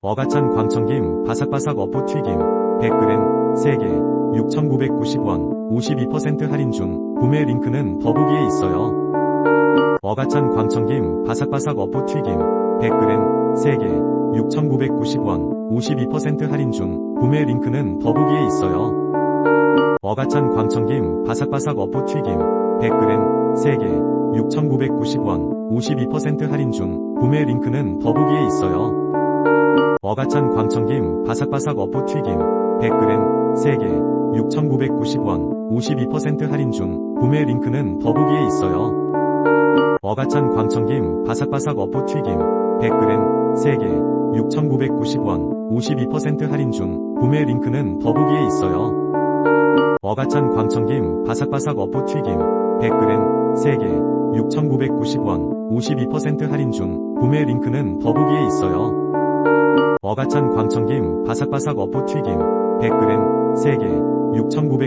어가찬 광청김 바삭바삭 어포 튀김 100g 3개 6,990원 52% 할인 중 구매 링크는 더보기에 있어요. 어가찬 광청김 바삭바삭 어포 튀김 100g 3개 6,990원 52% 할인 중 구매 링크는 더보기에 있어요. 어가찬 광청김 바삭바삭 어포 튀김 100g 3개 6,990원 52% 할인 중 구매 링크는 더보기에 있어요. 어가찬 광청김 바삭바삭 어포 튀김 100g 3개 6,990원 52% 할인 중 구매 링크는 더보기에 있어요. 어가찬 광청김 바삭바삭 어포 튀김 100g 3개 6,990원 52% 할인 중 구매 링크는 더보기에 있어요. 어가찬 광청김 바삭바삭 어포 튀김 100g 3개 6,990원 52% 할인 중 구매 링크는 더보기에 있어요. 어가찬 광청김 바삭바삭 어포 튀김 100g 3개 6,900